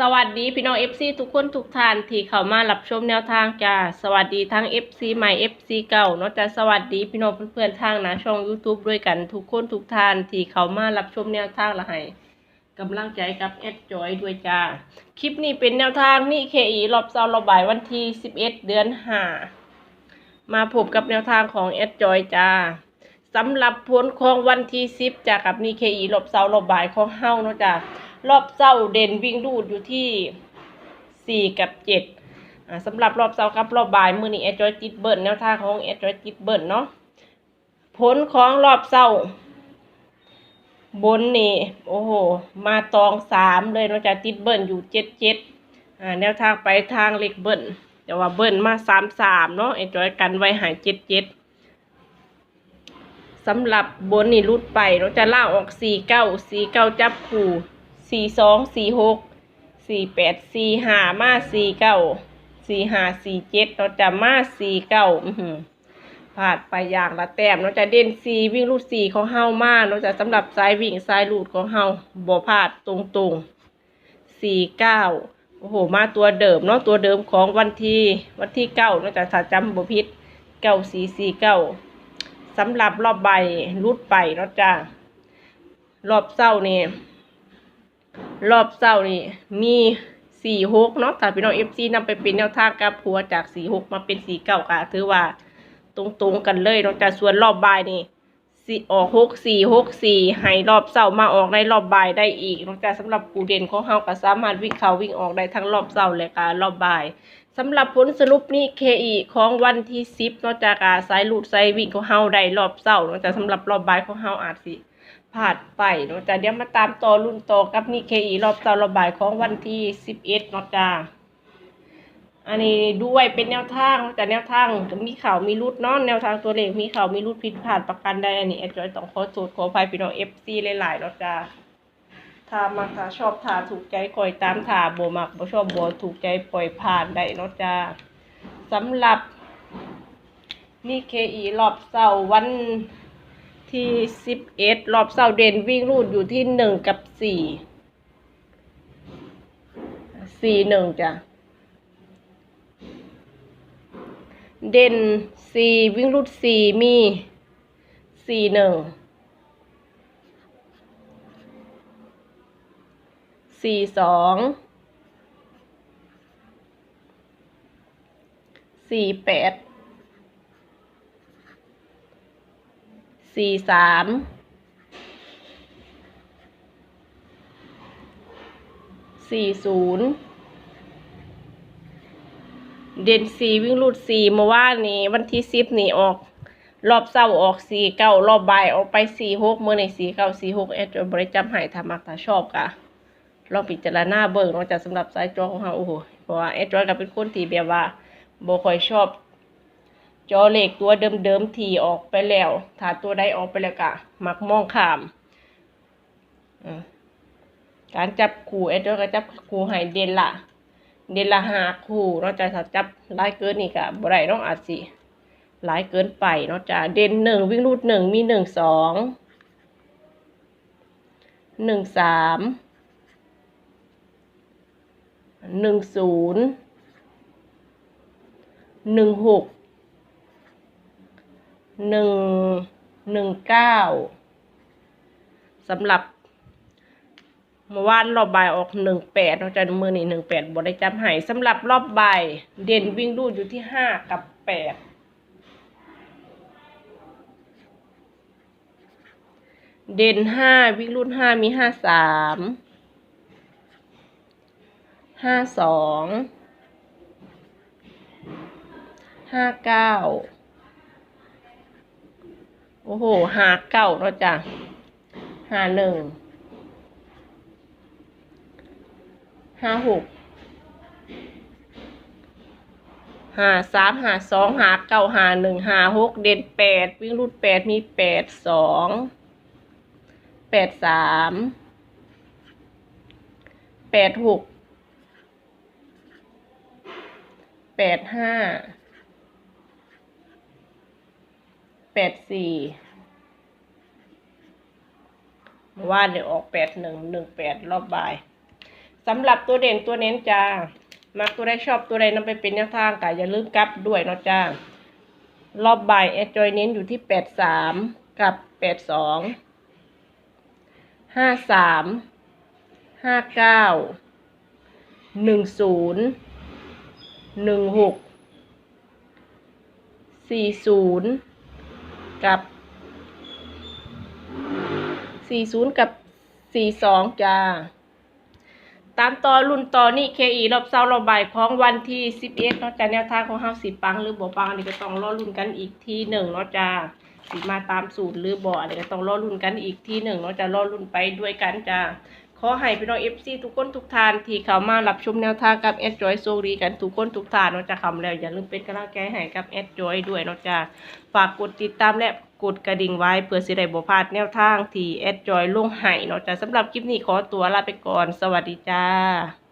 สวัสดีพี่น้อง FC ทุกคนทุกท่านที่เข้ามารับชมแนวทางจ้าสวัสดีทั้ง FC ใหม่ FC เก่าเนาะจ้าสวัสดีพี่น้องเพื่อนๆทางนะช่อง YouTube ด้วยกันทุกคนทุกท่านที่เข้ามารับชมแนวทางละให้กำลังใจกับแอดจอยด้วยจ้าคลิปนี้เป็นแนวทางนี่เคอีรอบเสาร์รอบบ่ายวันที่ 11 เดือน 5 มาพบกับแนวทางของแอดจอยจ้าสำหรับผลของวันที่ 10จากกับนี่เคอีรอบเสาร์รอบบ่ายของเฮาเนาะจ้า รอบเศร้าเด่นวิ่งรูดอยู่ที่สี่กับเจ็ดอ่าสำหรับรอบเศร้ากับรอบบ่ายมือนี้แอดจอยจิตเบิร์นแนวทางของแอดจอยจิตเบิร์นเนาะผลของรอบเศร้าบนนี่โอ้โหมาตองสามเลยเนาะจะติดเบิร์นอยู่เจ็ดเจ็ดอ่าแนวทางไปทางเล็กเบิร์นแต่ว่าเบิร์นมาสามสามเนาะแอดจอยกันไว้หายเจ็ดเจ็ดสำหรับบนนี่รุดไปเราจะล่าออกสี่เก้าสี่เก้าจับคู่ สี่สองสี่หกสี่แปดสี่ห้ามาสี่เก้าสี่ห้าสี่เจ็ดเราจะมาสี่เก้าอือหือพลาดไปอย่างละแต้มเราจะเด่นสี่วิ่งรูดสี่ของเฮามาเราจะสำหรับสายวิ่งสายรูดของเฮาบ่พลาดตรงตรงสี่เก้าโอ้โห มาตัวเดิมเนาะตัวเดิมของวันที่วันที่เก้าเราจะถ้าจำบ่ผิดเก้าสี่สี่เก้าสำหรับรอบใบรุดไปเนาะจ้ารอบเศร้านี่ รอบเศร้านี่มีสี่หกเนาะถ้าพี่น้องเอฟซีนำไปเป็นแนวทางกับหัวจากสี่หกมาเป็นสี่เก้าค่ะ ถือว่าตรงๆกันเลยเนาะจ้าส่วนรอบบ่ายนี่สี่ออกหกสี่หกสี่ให้รอบเศร้ามาออกในรอบบ่ายได้อีกนาะจ้าสำหรับกูเด่นของเฮาก็สามารถวิ่งเข้าวิ่งออกได้ทั้งรอบเศร้าและก็รอบบ่ายสำหรับผลสรุปนี้ KE ของวันที่สิบนอกจากการสายลูดสายวิ่งของเฮาได้รอบเศร้านอกจากสำหรับรอบบ่ายของเฮาอาจสิ พลาดไปนอกจาเดี๋ยวมาตามต่อรุ่นต่อกับนี่ KE รอบเศร้ารอบายของวันที่สิบเอ็ดนอกจาอันนี้ด้วยเป็นแนวทางแต่แนวทางมีข่าวมีรุดเนาะแนวทางตัวเลขมีข่าวมีรุดผิดพลาดประกันได้อันนี้แอดจอยต้องขอโทษขอภัยพี่น้อง FC หลายๆนอกจาถ้ามักถ้าชอบถ้าถูกใจคอยตามถ้าบ่มักบ่ชอบบ่ถูกใจปล่อยผ่านได้เนาะจ้าสำหรับนี่เคอีรอบเสาร์วัน ที่สิบเอ็ดรอบเสาเด่นวิ่งรูดอยู่ที่หนึ่งกับสี่สี่หนึ่งจ้ะ เด่นสี่วิ่งรูดสี่มีสี่หนึ่งสี่สองสี่แปด สี่สามสี่ศูนย์เด่นสี่วิ่งรูดสี่เมื่อวานนี้วันที่สิบนี่ออก รอบเศร้าออกสี่เก้ารอบบ่ายออกไปสี่หกเมื่อในสี่เก้าสี่หกแอดบริจำหายทำมักถ้าชอบกะลองพิจารณาเบิ่งนาะจากสำหรับสายจอของเราโอ้โหเพราะว่าแอดจอยก็เป็นคนที่แบบว่าบ่ค่อยชอบ จอเหล็กตัวเดิมๆที่ออกไปแล้ว ถ้าตัวใดออกไปแล้วก็มักมองข้ามการจับคู่แอดจอยก็จับคู่ให้เด่นละเด่นละหาคู่เนาะจากถ้าจับหลายเกินนี่ก็บ่ได้เนาะอาจสิหลายเกินไปเนาะจ้ะเด่นหนึ่งวิ่งรูดหนึ่งมีหนึ่งสองหนึ่งสามหนึ่งศูนย์หนึ่งหก หนึ่งหนึ่งเก้าสำหรับเมื่อวานรอบบ่ายออกหนึ่งแปดเราจะมือนี่หนึ่งแปดบได้จำให้สำหรับรอบบ่ายเด่นวิ่งรูอยู่ที่ห้ากับแปดเด่นห้าวิ่งรูดห้ามีห้าสามห้าสองห้าเก้า โอ้โหหาเก้าเราจ้ะหาหนึ่งห้าหกหาสามหาสองหาเก้าหาหนึ่งหาหกเด่นแปดวิ่งรูดแปดมีแปดสองแปดสามแปดหกแปดห้า แปดสี่เมื่าเนี่ยวออกแปดหนึ่งหนึ่งแปดรอบบ่ายสำหรับตัวเด่นตัวเน้นจ้ามักตัวใดชอบตัวใดนำไปเป็นแนวทางก็อย่าลืมกลับด้วยเนาะจ้ารอบบ่ายแอดจอยเน้นอยู่ที่แปดสามกับแปดสองห้าสามห้าเก้าหนึ่งศูนย์หนึ่งหกสี่ศูนย์ กับสี่ศูนย์กับสี่สองจ้า ตามต่อรุ่นต่อนี่เคอีรอบเช้ารอบบ่ายของวันที่สิบเอ็ดเนาะจ้าแนวทางของเฮาสิปังหรือบ่ปังอันนี้ก็ต้องรอรุ่นกันอีกทีหนึ่งเนาะจ้าสิมาตามสูตรหรือบ่อันนี้ก็ต้องรอรุ่นกันอีกทีหนึ่งเนาะจ้ารอรุ่นไปด้วยกันจ้า ขอให้พี่น้องเอฟซีทุกคนทุกท่าน ที่เข้ามารับชมแนวทางกับแอดจอยโซดีกันทุกคนทุกท่านเนาะจ้าคำแล้ว อย่าลืมเป็นกำลังใจให้กับแอดจอยด้วยเนาะจ้าฝากกดติดตามและกดกระดิ่งไว้เพื่อสิได้บ่พลาดแนวทางที่แอดจอยลงให้เนาะจ้าสำหรับคลิปนี้ขอตัวลาไปก่อน สวัสดีจ้า